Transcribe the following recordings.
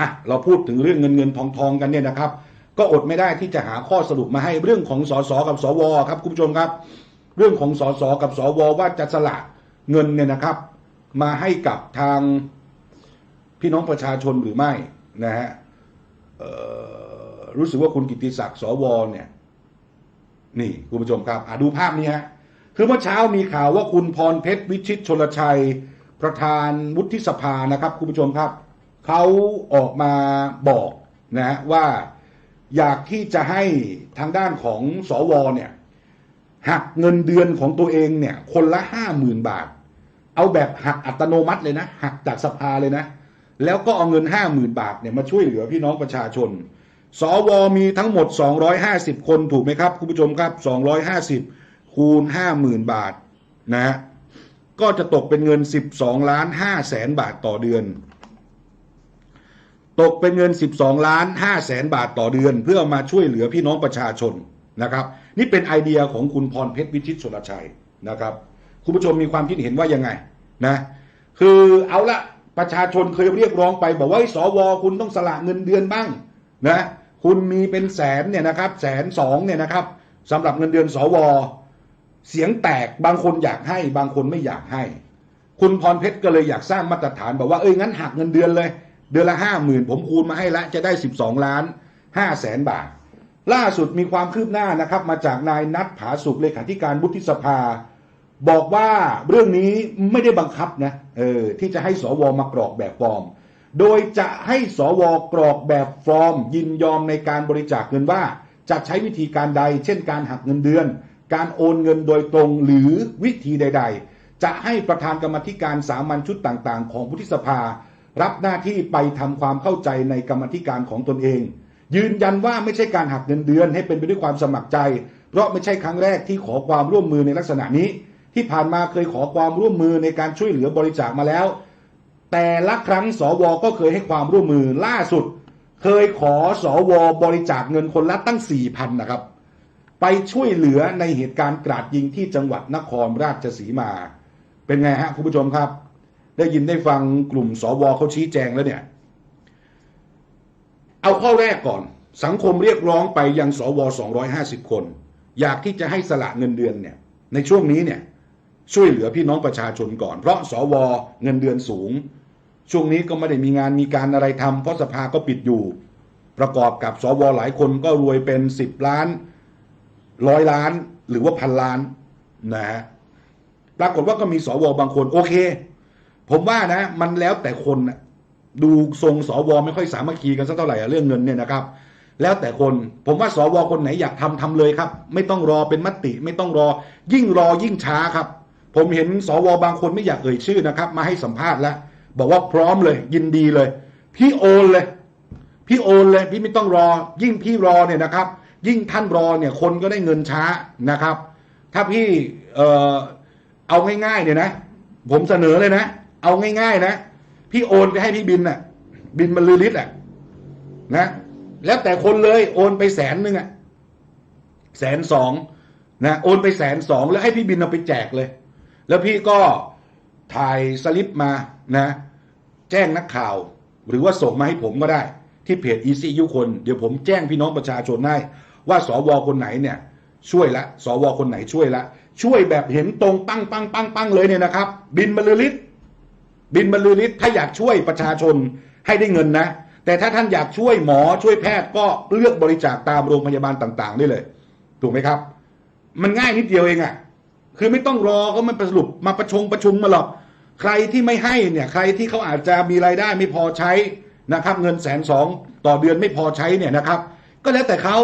อะเราพูดถึงเรื่องเงินเงินทองทองกันเนี่ยนะครับ ก็อดไม่ได้ที่จะหาข้อสรุปมาให้เรื่องของสสกับสวครับคุณผู้ชมครับ เรื่องของสสกับสวว่าจะสละเงินเนี่ยนะครับ มาให้กับทางพี่น้องประชาชนหรือไม่นะฮะรู้สึกว่าคุณกิติศักดิ์สวเนี่ยนี่คุณผู้ชมครับอะดูภาพนี้ฮะคือเมื่อเช้ามีข่าวว่าคุณพรเพชรวิชิตชลชัย ประธานวุฒิสภานะครับคุณผู้ชมครับเขาออกมาบอกนะฮะว่าอยากที่จะให้ทางด้านของสวเนี่ยหักเงินเดือนของตัวเองเนี่ยคนละห้าหมื่นบาท เอาแบบหักอัตโนมัติเลยนะ หักจากสภาเลยนะ แล้วก็เอาเงินห้าหมื่นบาทเนี่ยมาช่วยเหลือพี่น้องประชาชน สวมีทั้งหมด 250 คนถูกไหมครับ คุณผู้ชมครับ 250 คูณ 50,000 บาทนะฮะ ก็จะตกเป็นเงิน 12ล้าน5แสนบาทต่อเดือน ตกเป็นเงิน 12ล้าน5แสนบาทต่อเดือน เพื่อมาช่วยเหลือพี่น้องประชาชนนะครับ นี่เป็นไอเดียของคุณพรเพชรวิชิตชลชัยนะครับ คุณผู้ชมมีความคิดเห็นว่ายังไงนะคือเอาละประชาชนเคยเรียกร้องไปบอกว่าไอสวคุณต้องสละเงินเดือนบ้างนะคุณมีเป็นแสนเนี่ยนะครับแสนสองเนี่ยนะครับสำหรับเงินเดือนสว เสียงแตกบางคนอยากให้บางคนไม่อยากให้ คุณพรเพชรก็เลยอยากสร้างมาตรฐานบอกว่าเอ้ยงั้นหักเงินเดือนเลย เดือนละห้าหมื่นผมคูณมาให้ละจะได้สิบสองล้านห้าแสนบาท ล่าสุดมีความคืบหน้านะครับ มาจากนายนัทผาสุกเลขาธิการวุฒิสภา บอกว่าเรื่องนี้ไม่ได้บังคับนะเออที่จะให้สวมากรอกแบบฟอร์ม โดยจะให้สวกรอกแบบฟอร์ม ยินยอมในการบริจาคเงินว่าจะใช้วิธีการใด เช่นการหักเงินเดือน การโอนเงินโดยตรงหรือวิธีใด ๆ จะให้ประธานกรรมธิการสามัญชุดต่างๆ ของวุฒิสภา รับหน้าที่ไปทำความเข้าใจในกรรมธิการของตนเอง ยืนยันว่าไม่ใช่การหักเงินเดือนให้เป็นไปด้วยความสมัครใจ เพราะไม่ใช่ครั้งแรกที่ขอความร่วมมือในลักษณะนี้ ที่ผ่านมาเคยขอความร่วมมือในการช่วยเหลือบริจาคมาแล้ว แต่ละครั้งสวก็เคยให้ความร่วมมือล่าสุด เคยขอสวบริจาคเงินคนละตั้งสี่พันนะครับ ไปช่วยเหลือในเหตุการณ์กราดยิงที่จังหวัดนครราชสีมา เป็นไงฮะคุณผู้ชมครับ ได้ยินได้ฟังกลุ่มสวเขาชี้แจงแล้วเนี่ย เอาข้อแรกก่อน สังคมเรียกร้องไปยังสว250 คน อยากที่จะให้สละเงินเดือนเนี่ยในช่วงนี้เนี่ยช่วยเหลือพี่น้องประชาชนก่อน เพราะสวเงินเดือนสูง ช่วงนี้ก็ไม่ได้มีงานมีการอะไรทำเพราะสภาก็ปิดอยู่ ประกอบกับสวหลายคนก็รวยเป็นสิบล้าน ร้อยล้านหรือว่าพันล้านนะฮะปรากฏว่าก็มีสวบางคน โอเค ผมว่านะ มันแล้วแต่คนนะดูทรงสวไม่ค่อยสามัคคีกันสักเท่าไหร่อเรื่องเงินเนี่ยนะครับ แล้วแต่คนผมว่าสวคนไหนอยากทำทำเลยครับ ไม่ต้องรอเป็นมติ ไม่ต้องรอ ยิ่งรอยิ่งช้าครับ ผมเห็นสวบางคนไม่อยากเอ่ยชื่อนะครับ มาให้สัมภาษณ์แล้วบอกว่าพร้อมเลย ยินดีเลย พี่โอนเลย พี่โอนเลย พี่ไม่ต้องรอ ยิ่งพี่รอเนี่ยนะครับ ยิ่งท่านรอเนี่ยคนก็ได้เงินช้านะครับ ถ้าพี่เออเอาง่ายๆเนี่ยนะ ผมเสนอเลยนะ เอาง่ายๆนะ พี่โอนไปให้พี่บินน่ะ บินบรรลือฤทธิ์อะนะ แล้วแต่คนเลยโอนไปแสนหนึ่งอะแสนสองนะโอนไปแสนสองแล้วให้พี่บินเอาไปแจกเลย แล้วพี่ก็ถ่ายสลิปมานะ แจ้งนักข่าว หรือว่าส่งมาให้ผมก็ได้ ที่เพจ EC ยุคน เดี๋ยวผมแจ้งพี่น้องประชาชนให้ ว่าสวคนไหนเนี่ยช่วยละ สวคนไหนช่วยละ ช่วยแบบเห็นตรงปังปังปังปังเลยเนี่ยนะครับ บินบรรลือฤทธิ์บินบรรลือฤทธิ์ถ้าอยากช่วยประชาชนให้ได้เงินนะ แต่ถ้าท่านอยากช่วยหมอช่วยแพทย์ก็เลือกบริจาคตามโรงพยาบาลต่าง ๆ ได้เลย ถูกไหมครับ มันง่ายนิดเดียวเองอะ่ะคือไม่ต้องรอก็มันสรุปมาประชงประชุมมาหรอก ใครที่ไม่ให้เนี่ยใครที่เขาอาจจะมีรายได้ไม่พอใช้นะครับ เงินแสนสองต่อเดือนไม่พอใช้เนี่ยนะครับ ก็แล้วแต่เขา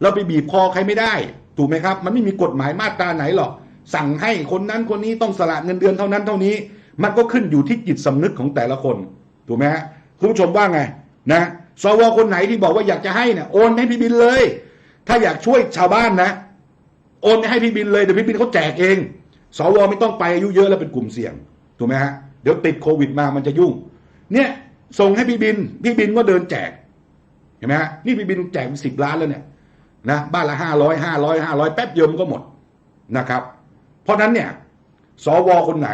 เราไปบีบคอใครไม่ได้ ถูกไหมครับ มันไม่มีกฎหมายมาตราไหนหรอก สั่งให้คนนั้นคนนี้ต้องสละเงินเดือนเท่านั้นเท่านี้ มันก็ขึ้นอยู่ที่จิตสำนึกของแต่ละคน ถูกไหมฮะคุณผู้ชมว่าไงนะสวคนไหนที่บอกว่าอยากจะให้เนี่ยโอนให้พี่บินเลย ถ้าอยากช่วยชาวบ้านนะ โอนให้พี่บินเลยเดี๋ยวพี่บินเขาแจกเอง สวไม่ต้องไปอายุเยอะแล้วเป็นกลุ่มเสี่ยงถูกไหมฮะเดี๋ยวติดโควิดมามันจะยุ่ง เนี่ยส่งให้พี่บิน พี่บินก็เดินแจกเห็นไหมฮะนี่พี่บินแจกสิบล้านแล้วเนี่ย นะบ้านละห้าร้อยห้าร้อยห้าร้อยแป๊บเดียวมันก็หมดนะครับ เพราะนั้นเนี่ยสวคนไหน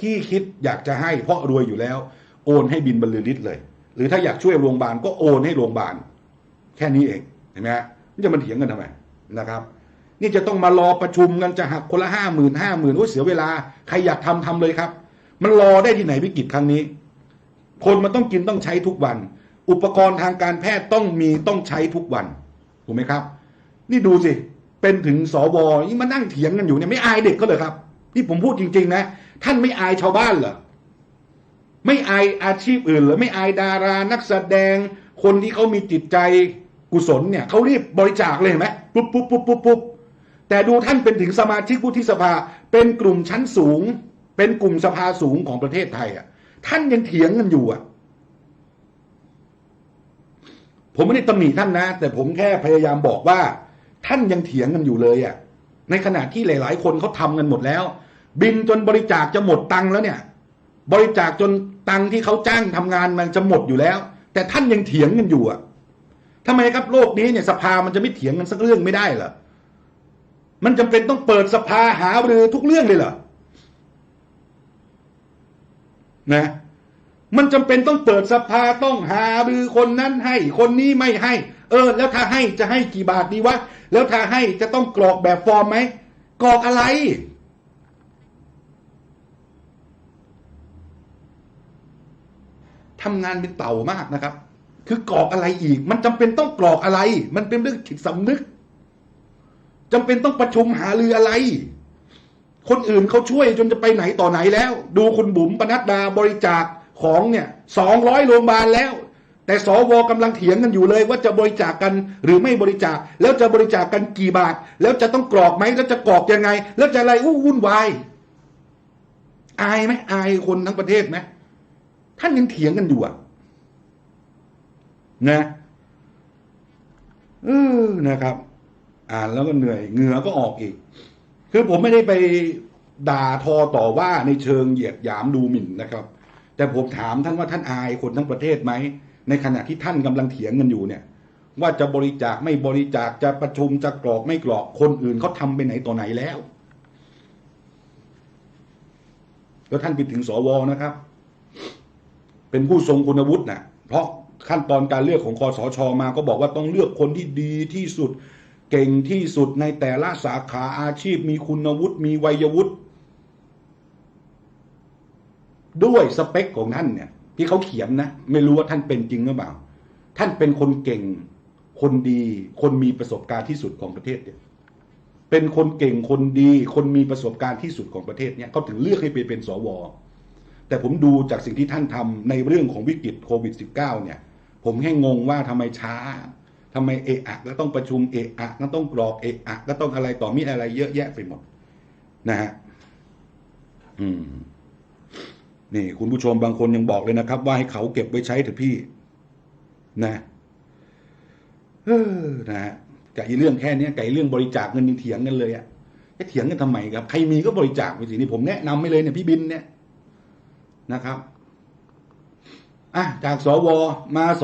ที่คิดอยากจะให้เพราะรวยอยู่แล้ว โอนให้บินบรรลือฤทธิ์เลย หรือถ้าอยากช่วยโรงพยาบาลก็โอนให้โรงพยาบาลแค่นี้เองเห็นไหมฮะนี่จะมันเถียงกันทำไมนะครับ นี่จะต้องมารอประชุมกันจะหักคนละห้าหมื่นห้าหมื่นโอ้เสียเวลาใครอยากทำทำเลยครับ มันรอได้ที่ไหนวิกฤตครั้งนี้ คนมันต้องกินต้องใช้ทุกวัน อุปกรณ์ทางการแพทย์ต้องมีต้องใช้ทุกวันถูกไหมครับ นี่ดูสิ เป็นถึงสวนี่มานั่งเถียงกันอยู่เนี่ยไม่อายเด็กก็เลยครับ นี่ผมพูดจริง ๆ นะ ท่านไม่อายชาวบ้านเหรอไม่อายอาชีพอื่นเหรอไม่อายดารานักแสดง คนที่เขามีจิตใจกุศลเนี่ยเขารีบบริจาคเลยเห็นไหมปุ๊บปุ๊บปุ๊บปุ๊บปุ๊บแต่ดูท่านเป็นถึงสมาชิกวุฒิสภา เป็นกลุ่มชั้นสูง เป็นกลุ่มสภาสูงของประเทศไทยอะ ท่านยังเถียงกันอยู่อะ ผมไม่ได้ตำหนิท่านนะ แต่ผมแค่พยายามบอกว่า ท่านยังเถียงกันอยู่เลยอะในขณะที่หลาย ๆ คนเขาทำกันหมดแล้ว บินจนบริจาคจะหมดตังค์แล้วเนี่ย บริจาคจนตังค์ที่เขาจ้างทำงานมันจะหมดอยู่แล้ว แต่ท่านยังเถียงกันอยู่อะทำไมครับโลกนี้เนี่ยสภามันจะไม่เถียงกันสักเรื่องไม่ได้เหรอมันจำเป็นต้องเปิดสภาหาหรือทุกเรื่องเลยเหรอนะมันจำเป็นต้องเปิดสภาต้องหาหรือคนนั้นให้ คนนี้ไม่ให้ เออ แล้วถ้าให้จะให้กี่บาทดีวะ แล้วถ้าให้จะต้องกรอกแบบฟอร์มไหมกรอกอะไร ทำงานเป็นเต่ามากนะครับ คือกรอกอะไรอีก มันจำเป็นต้องกรอกอะไร มันเป็นเรื่องจิตสำนึกจำเป็นต้องประชุมหารืออะไร คนอื่นเขาช่วยจนจะไปไหนต่อไหนแล้ว ดูคุณบุ๋มปนัดดาบริจาคของเนี่ยสองร้อยโรงพยาบาลแล้ว แต่สวกำลังเถียงกันอยู่เลยว่าจะบริจาคกันหรือไม่บริจาค แล้วจะบริจาคกันกี่บาท แล้วจะต้องกรอกไหมแล้วจะกรอกยังไง แล้วจะอะไรอู้วุ่นวายอายไหมอายคนทั้งประเทศไหมท่านยังเถียงกันอยู่อะนะเออนะครับ อ่านแล้วก็เหนื่อยเหงื่อก็ออกอีก คือผมไม่ได้ไปด่าทอต่อว่าในเชิงเหยียดหยามดูหมิ่นนะครับ แต่ผมถามท่านว่าท่านอายคนทั้งประเทศไหม ในขณะที่ท่านกำลังเถียงกันอยู่เนี่ย ว่าจะบริจาคไม่บริจาคจะประชุมจะกรอกไม่กรอกคนอื่นเขาทำไปไหนต่อไหนแล้ว แล้วท่านไปถึงสวนะครับ เป็นผู้ทรงคุณวุฒินะเพราะขั้นตอนการเลือกของคอสชมาก็บอกว่าต้องเลือกคนที่ดีที่สุด เก่งที่สุดในแต่ละสาขาอาชีพ มีคุณวุฒิมีวัยวุฒิด้วยสเปคของท่านเนี่ย ที่เขาเขียนนะ ไม่รู้ว่าท่านเป็นจริงหรือเปล่า ท่านเป็นคนเก่ง คนดี คนมีประสบการณ์ที่สุดของประเทศเนี่ยเป็นคนเก่งคนดี คนมีประสบการณ์ที่สุดของประเทศเนี่ยเขาถึงเลือกให้ไปเป็นสวแต่ผมดูจากสิ่งที่ท่านทำในเรื่องของวิกฤตโควิด -19 เนี่ย ผมแค่งงว่าทำไมช้าทำไมเอะอะก็ต้องประชุมเอะอะก็ต้องกรอกเอะอะก็ต้องอะไรต่อมีอะไรเยอะแยะไปหมด นะฮะ อืม นี่ คุณผู้ชมบางคนยังบอกเลยนะครับ ว่าให้เขาเก็บไว้ใช้เถอะพี่ นะเออนะฮะกับอีเรื่องแค่นี้ไกับอีเรื่องบริจาคเงินยังเถียงกันเลยอะจะเถียงกันทำไมครับ ใครมีก็บริจาคไปสินี่ผมแนะนำไปเลยเนี่ยพี่บินเนี่ยนะครับอะจากสวมาส